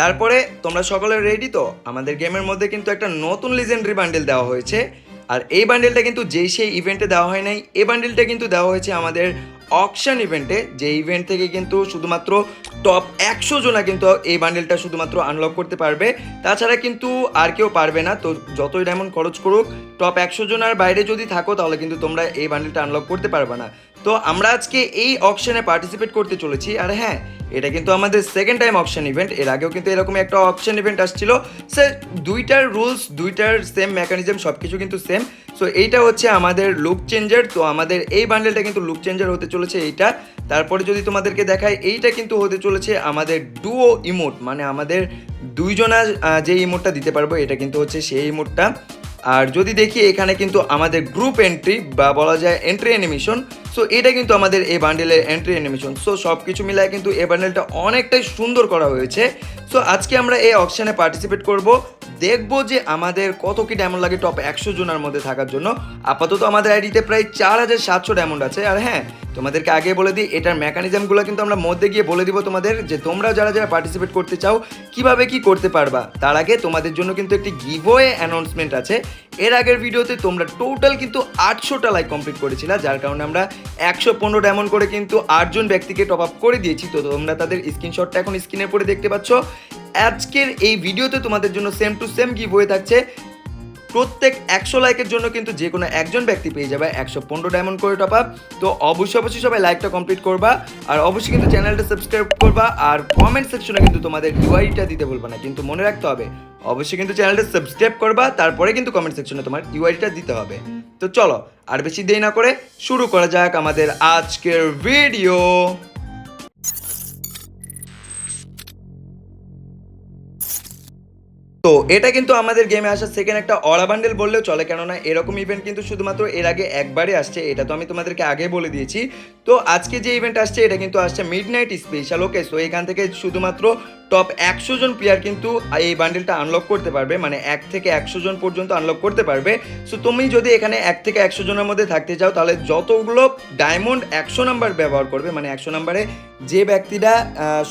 তারপরে তোমরা সকলে রেডি তো? আমাদের গেমের মধ্যে কিন্তু একটা নতুন লিজেন্ডারি বান্ডেল দেওয়া হয়েছে। আর এই বান্ডেলটা কিন্তু যেই সেই ইভেন্টে দেওয়া হয় নাই, এই বান্ডেলটা কিন্তু দেওয়া হয়েছে আমাদের অকশন ইভেন্টে যে ইভেন্ট থেকে কিন্তু শুধুমাত্র টপ একশো জনা কিন্তু এই বান্ডেলটা শুধুমাত্র আনলক করতে পারবে। তাছাড়া কিন্তু আর কেউ পারবে না। তো যতই ডায়মন্ড খরচ করুক টপ একশো জনের বাইরে যদি থাকো, তাহলে কিন্তু তোমরা এই বান্ডেলটা আনলক করতে পারবে না। তো আমরা আজকে এই অকশনে পার্টিসিপেট করতে চলেছি, আর হ্যাঁ এটা কিন্তু আমাদের সেকেন্ড টাইম অপশন ইভেন্ট এর আগেও কিন্তু এরকম একটা অপশন ইভেন্ট আসছিল। সে দুইটার রুলস দুইটার সেম মেকানিজম সব কিছু কিন্তু সেম সো এইটা হচ্ছে আমাদের লুক চেঞ্জার তো আমাদের এই বান্ডেলটা কিন্তু লুক চেঞ্জার হতে চলেছে এইটা। তারপরে যদি তোমাদেরকে দেখায় এইটা কিন্তু হতে চলেছে আমাদের ডুও ইমোট মানে আমাদের দুইজনা যে ইমোটটা দিতে পারব, এটা কিন্তু হচ্ছে সেই ইমোটটা আর যদি দেখি, এখানে কিন্তু আমাদের গ্রুপ এন্ট্রি বা বলা যায় এন্ট্রি অ্যানিমেশন সো এটা কিন্তু আমাদের এই বান্ডেলের এন্ট্রি অ্যানিমেশন সো সব কিছু মিলায় কিন্তু এই বান্ডেলটা অনেকটাই সুন্দর করা হয়েছে। সো আজকে আমরা এই অপশানে পার্টিসিপেট করব। দেখব যে আমাদের কত কি ডায়মন্ড লাগে টপ একশো জনের মধ্যে থাকার জন্য। আপাতত আমাদের আইডিতে প্রায় চার হাজার সাতশো ডায়মন্ড আছে। আর হ্যাঁ তোমাদেরকে আগে বলে দিই, এটার মেকানিজমগুলো কিন্তু আমরা মধ্যে গিয়ে বলে দিব তোমাদের যে তোমরা যারা যারা পার্টিসিপেট করতে চাও, কীভাবে কি করতে পারবা? তার আগে তোমাদের জন্য কিন্তু একটি গিভওয়ে অ্যানাউন্সমেন্ট আছে। এর আগের ভিডিওতে তোমরা টোটাল কিন্তু আটশোটা লাইক কমপ্লিট করেছিল, যার কারণে আমরা একশো পনেরো ডায়মন্ড করে কিন্তু আটজন ব্যক্তিকে টপ আপ করে দিয়েছি। তো তোমরা তাদের স্ক্রিনশটটা এখন স্ক্রিনের পরে দেখতে পাচ্ছ। আজকের এই ভিডিওতে তোমাদের জন্য সেম টু সেম গিভ হয়ে থাকছে। প্রত্যেক একশো লাইকের জন্য কিন্তু যে কোনো একজন ব্যক্তি পেয়ে যাবে একশো পনেরো ডায়মন্ড করে টপ আপ তো অবশ্যই অবশ্যই সবাই লাইকটা কমপ্লিট করবা আর অবশ্যই কিন্তু চ্যানেলটা সাবস্ক্রাইব করবা। আর কমেন্ট সেকশনে কিন্তু তোমাদের ইউআইটা দিতে বলবা না। কিন্তু মনে রাখতে হবে অবশ্যই কিন্তু চ্যানেলটা সাবস্ক্রাইব করবা, তারপরে কিন্তু কমেন্ট সেকশনে তোমার ইউআইটা দিতে হবে। তো চলো, আর বেশি দেরি না করে শুরু করা যাক আমাদের আজকের ভিডিও তো এটা কিন্তু আমাদের গেমে আসা সেকেন্ড একটা অরা বান্ডেল বললেও চলে, কেননা এরকম ইভেন্ট কিন্তু শুধুমাত্র এর আগে একবারে আসছে, এটা তো আমি তোমাদেরকে আগে বলে দিয়েছি। তো আজকে যে ইভেন্ট আসছে, এটা কিন্তু আসছে midnight special okay so এখান থেকে শুধুমাত্র টপ একশো জন প্লেয়ার কিন্তু এই বান্ডেলটা আনলক করতে পারবে মানে এক থেকে একশো জন পর্যন্ত আনলক করতে পারবে। সো তুমি যদি এখানে এক থেকে একশো জনের মধ্যে থাকতে চাও, তাহলে যতগুলো ডায়মন্ড একশো নাম্বার ব্যবহার করবে মানে একশো নাম্বারে যে ব্যক্তিরা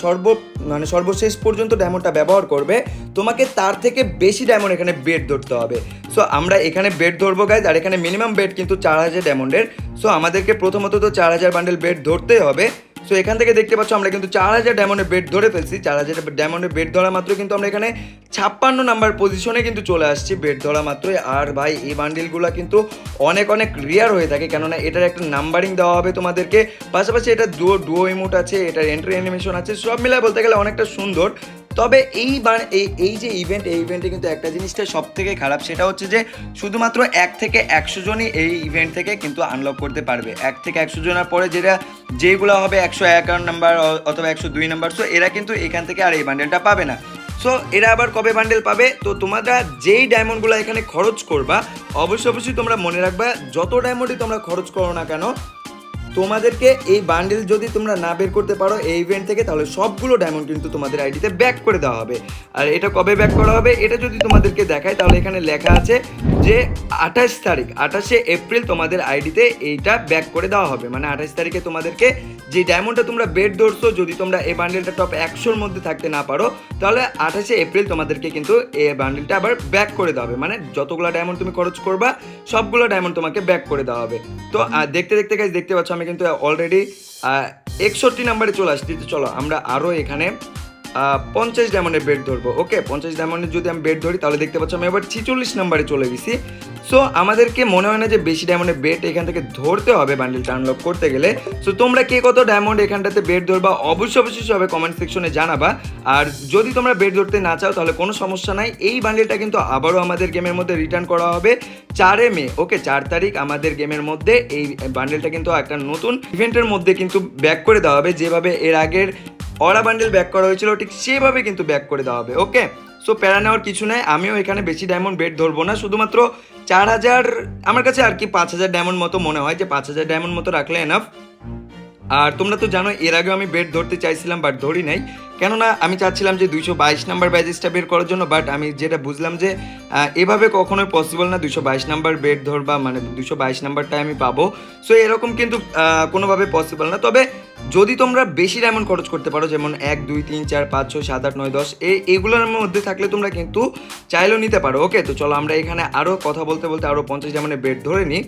সর্ব মানে সর্বশেষ পর্যন্ত ডায়মন্ডটা ব্যবহার করবে, তোমাকে তার থেকে বেশি ডায়মন্ড এখানে বেড ধরতে হবে। সো আমরা এখানে বেড ধরবো গাইজ আর এখানে মিনিমাম বেড কিন্তু চার হাজার ডায়মন্ডের সো আমাদেরকে প্রথমত তো চার হাজার বান্ডেল বেড ধরতেই হবে। সো এখান থেকে দেখতে পাচ্ছ আমরা কিন্তু চার হাজার ডায়মন্ডের বেড ধরে ফেলছি। চার হাজার ডায়মন্ডের বেড ধরা মাত্র কিন্তু আমরা এখানে ছাপ্পান্ন নাম্বার পজিশনে কিন্তু চলে আসছি বেড ধরা মাত্রই। আর ভাই, এই বান্ডিলগুলো কিন্তু অনেক অনেক রিয়ার হয়ে থাকে। কেননা এটার একটা নাম্বারিং দেওয়া হবে তোমাদেরকে। পাশাপাশি এটা ডুয়ো ডুয়ো ইমোট আছে, এটার এন্ট্রি অ্যানিমেশন আছে, সব মিলায় বলতে গেলে অনেকটা সুন্দর। তবে এই এই যে ইভেন্ট এই ইভেন্টে কিন্তু একটা জিনিসটা সব থেকে খারাপ, সেটা হচ্ছে যে শুধুমাত্র এক থেকে একশো জনই এই ইভেন্ট থেকে কিন্তু আনলক করতে পারবে। এক থেকে একশো জনের পরে যেটা, যেগুলো হবে একশো একান্ন নাম্বার অথবা একশো দুই নাম্বার সো এরা কিন্তু এখান থেকে আর এই বান্ডেলটা পাবে না। সো এরা আবার কবে বান্ডেল পাবে? তো তোমরা যেই ডায়মন্ডগুলো এখানে খরচ করবা, অবশ্যই অবশ্যই তোমরা মনে রাখবা, যত ডায়মন্ডই তোমরা খরচ করো না কেন তোমাদেরকে এই বান্ডেল যদি তোমরা না বের করতে পারো এই ইভেন্ট থেকে, তাহলে সবগুলো ডায়মন্ড কিন্তু তোমাদের আইডিতে ব্যাক করে দেওয়া হবে। আর এটা কবে ব্যাক করা হবে, এটা যদি তোমাদেরকে দেখায়, তাহলে এখানে লেখা আছে যে আঠাশ তারিখ, আঠাশে এপ্রিল তোমাদের আইডিতে এইটা ব্যাক করে দেওয়া হবে। মানে আঠাশ তারিখে তোমাদেরকে যে ডায়মন্ডটা তোমরা বেড ধরছো, যদি তোমরা এই বান্ডেলটা টপ একশোর মধ্যে থাকতে না পারো, তাহলে আঠাশে এপ্রিল তোমাদেরকে কিন্তু এই বান্ডেলটা আবার ব্যাক করে দেওয়া হবে। মানে যতগুলো ডায়মন্ড তুমি খরচ করবা, সবগুলো ডায়মন্ড তোমাকে ব্যাক করে দেওয়া হবে। তো দেখতে দেখতে গাইজ দেখতে পাচ্ছ আমি কিন্তু অলরেডি একষট্টি নাম্বারে চলে আসছি। চলো আমরা আরও এখানে পঞ্চাশ ডায়মন্ডের বেড ধরবো। ওকে পঞ্চাশ ডায়মন্ডের যদি আমি বেড ধরি, তাহলে দেখতে পাচ্ছ আমি এবার ছিচল্লিশ নাম্বারে চলে গেছি। সো আমাদেরকে মনে হয় না যে বেশি ডায়মন্ডের বেড এখান থেকে ধরতে হবে বান্ডেলটা আনলক করতে গেলে। সো তোমরা কে কত ডায়মন্ড এখানটাতে বেড ধরবা, অবশ্যই অবশ্যই সবাই কমেন্ট সেকশনে জানাবা। আর যদি তোমরা বেড ধরতে না চাও, তাহলে কোনো সমস্যা নাই। এই বান্ডেলটা কিন্তু আবারও আমাদের গেমের মধ্যে রিটার্ন করা হবে চারে মে। ওকে চার তারিখ আমাদের গেমের মধ্যে এই বান্ডেলটা কিন্তু একটা নতুন ইভেন্টের মধ্যে কিন্তু ব্যাক করে দেওয়া হবে। যেভাবে এর আগের অরা বান্ডেল ব্যাক করা হয়েছিল, ঠিক সেভাবে কিন্তু ব্যাক করে দেওয়া হবে ওকে সো প্যারা নেওয়ার কিছু নাই, আমিও এখানে বেশি ডায়মন্ড বেড ধরবো না, শুধুমাত্র চার হাজার, আমার কাছে আর কি পাঁচ হাজার ডায়মন্ড মতো মনে হয় যে পাঁচ হাজার ডায়মন্ড মতো রাখলে এনাফ আর তোমরা তো জানো এর আগেও আমি বেড ধরতে চাইছিলাম বাট ধরি নাই। কেননা আমি চাচ্ছিলাম যে দুইশো বাইশ নাম্বার ব্যাজেসটা বের করার জন্য বাট আমি যেটা বুঝলাম যে এভাবে কখনোই পসিবল না দুশো বাইশ নাম্বার বেড ধরবা মানে দুশো বাইশ নাম্বারটা আমি পাবো। সো এরকম কিন্তু কোনোভাবে পসিবল না। তবে যদি তোমরা বেশি ডায়মন্ড খরচ করতে পারো, যেমন এক, দুই, তিন, চার, পাঁচ, ছয়, সাত, আট, নয়, দশ এই এগুলোর মধ্যে থাকলে তোমরা কিন্তু চাইলেও নিতে পারো। ওকে তো চলো আমরা এখানে আরও কথা বলতে বলতে আরও পঞ্চাশ ডায়মন্ডের বেড ধরে নিই।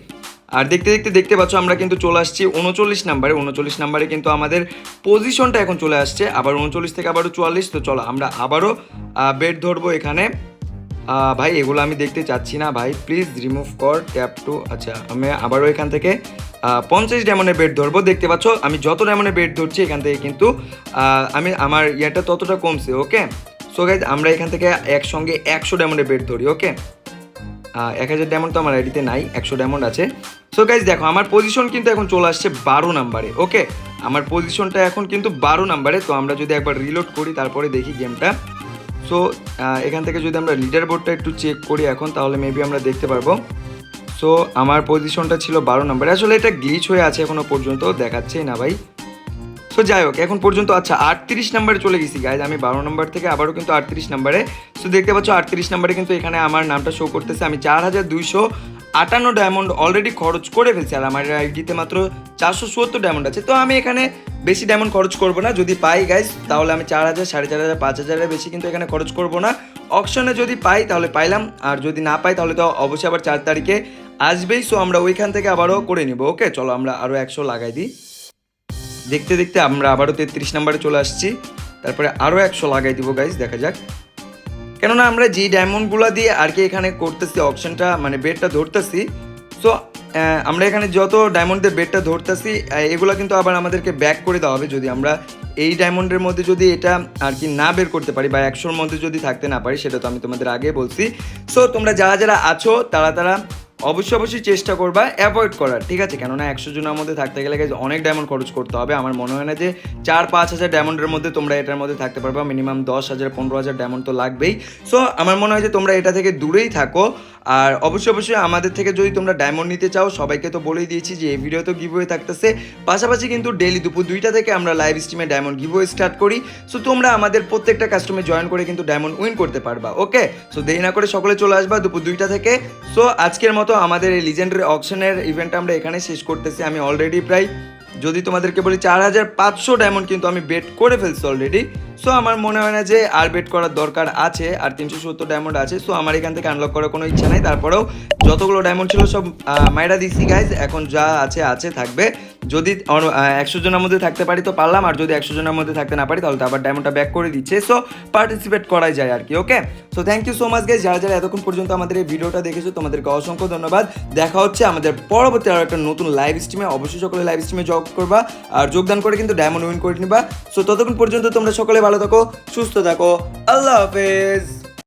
আর দেখতে দেখতে দেখতে পাচ্ছ, আমরা কিন্তু চলে আসছি উনচল্লিশ নাম্বারে। উনচল্লিশ নাম্বারে কিন্তু আমাদের পজিশনটা এখন চলে আসছে। আবার উনচল্লিশ থেকে আবারও চুয়াল্লিশ, তো চলো আমরা আবারও বেড ধরবো এখানে। ভাই, এগুলো আমি দেখতে চাচ্ছি না, ভাই। প্লিজ রিমুভ কর ট্যাপ টু আচ্ছা আমি আবারও এখান থেকে পঞ্চাশ ডায়মন্ডের বেড ধরবো। দেখতে পাচ্ছ, আমি যত ডায়মন্ডের বেড ধরছি, এখান থেকে কিন্তু আমি, আমার ইয়েটা ততটা কমছে ওকে সো গাইজ আমরা এখান থেকে একসঙ্গে একশো ডায়মন্ডের বেড ধরি ওকে এক হাজার ডায়মন্ড তো আমার আইডিতে নাই, একশো ডায়মন্ড আছে। সো গাইজ দেখো, আমার পজিশন কিন্তু এখন চলে আসছে বারো নাম্বারে ওকে আমার পজিশনটা এখন কিন্তু বারো নাম্বারে তো আমরা যদি একবার রিলোড করি, তারপরে দেখি গেমটা সো এখান থেকে যদি আমরা লিডার বোর্ডটা একটু চেক করি এখন, তাহলে মেবি আমরা দেখতে পারব। সো আমার পজিশনটা ছিল বারো নাম্বারে আসলে এটা গ্লিচ হয়ে আছে এখনও পর্যন্ত, দেখাচ্ছেই না ভাই। সো যাই হোক, এখন পর্যন্ত আচ্ছা আটত্রিশ নাম্বারে চলে গেছি গাইজ আমি বারো নাম্বার থেকে আবারও কিন্তু আটত্রিশ নাম্বারে সো দেখতে পাচ্ছ, আটত্রিশ নাম্বারে কিন্তু এখানে আমার নামটা শো করতেছে। আমি চার হাজার দুইশো আটান্ন ডায়মন্ড অলরেডি খরচ করে ফেলছি আর আমার আইডিতে মাত্র চারশো সত্তর ডায়মন্ড আছে। তো আমি এখানে বেশি ডায়মন্ড খরচ করব না। যদি পাই গাইজ তাহলে আমি চার হাজার সাড়ে চার হাজার পাঁচ হাজারের বেশি কিন্তু এখানে খরচ করব না। অপশনে যদি পাই, তাহলে পাইলাম। আর যদি না পাই, তাহলে তো অবশ্যই আবার চার তারিখে আসবেই। সো আমরা ওইখান থেকে আবারও করে নিব ওকে চলো আমরা আরও একশো লাগাই দিই। দেখতে দেখতে আমরা আবারও তেত্রিশ নাম্বারে চলে আসছি। তারপরে আরও একশো লাগাই দিব গাইজ দেখা যাক। কেননা আমরা যে ডায়মন্ডগুলো দিয়ে আর কি এখানে করতেছি অপশনটা মানে বেডটা ধরতেছি। সো আমরা এখানে যত ডায়মন্ডের বেডটা ধরতেছি এগুলো কিন্তু আবার আমাদেরকে ব্যাক করে দেওয়া হবে যদি আমরা এই ডায়মন্ডের মধ্যে যদি এটা আর কি না বের করতে পারি বা একশোর মধ্যে যদি থাকতে না পারি, সেটা তো আমি তোমাদের আগে বলছি। সো তোমরা যারা যারা আছো, তারা তারা অবশ্যই অবশ্যই চেষ্টা করবা অ্যাভয়েড করার, ঠিক আছে? কেননা একশো জনের মধ্যে থাকতে গেলে অনেক ডায়মন্ড খরচ করতে হবে। আমার মনে হয় না যে চার পাঁচ হাজার ডায়মন্ডের মধ্যে তোমরা এটার মধ্যে থাকতে পারবা। মিনিমাম দশ হাজার, পনেরো হাজার ডায়মন্ড তো লাগবেই। সো আমার মনে হয় যে তোমরা এটা থেকে দূরেই থাকো। আর অবশ্যই অবশ্যই আমাদের থেকে যদি তোমরা ডায়মন্ড নিতে চাও, সবাইকে তো বলেই দিয়েছি যে এই ভিডিও তো গিভওয়ে থাকতেছে। পাশাপাশি কিন্তু ডেলি দুপুর দুইটা থেকে আমরা লাইভ স্ট্রিমে ডায়মন্ড গিভওয়ে স্টার্ট করি। সো তোমরা আমাদের প্রত্যেকটা কাস্টমে জয়েন করে কিন্তু ডায়মন্ড উইন করতে পারবা ওকে সো দেরি না করে সকলে চলে আসবা দুপুর দুইটা থেকে। সো আজকের মতো আমাদের এই লিজেন্ডারি অকশনের ইভেন্ট আমরা এখানে শেষ করতেছি। আমি অলরেডি প্রায়, যদি তোমাদেরকে বলি চার হাজার পাঁচশো ডায়মন্ড কিন্তু আমি বেট করে ফেলছি অলরেডি সো আমার মনে হয় না যে আর বেট করার দরকার আছে, আর তিনশো সত্তর ডায়মন্ড আছে। সো আমার এখান থেকে আনলক করার কোনো ইচ্ছা নাই। তারপরেও যতগুলো ডায়মন্ড ছিল সব মাইরা দিচ্ছি গাইজ এখন যা আছে আছে, থাকবে। যদি একশো জনের মধ্যে থাকতে পারি তো পারলাম, আর যদি একশো জনের মধ্যে থাকতে না পারি তাহলে তো আবার ডায়মন্ডটা ব্যাক করে দিচ্ছে। সো পার্টিসিপেট করাই যায় আর কি okay so thank you so much guys যারা যারা এতক্ষণ পর্যন্ত আমাদের এই ভিডিওটা দেখেছ, তোমাদেরকে অসংখ্য ধন্যবাদ। দেখা হচ্ছে আমাদের পরবর্তী আরও একটা নতুন লাইভ স্ট্রিমে অবশ্যই সকলে লাইভ স্ট্রিমে জব করবা, আর যোগদান করে কিন্তু ডায়মন্ড উইন করে নিবা। সো ততক্ষণ পর্যন্ত তোমরা সকলে ভালো থাকো, সুস্থ থাকো। আল্লাহ হাফেজ।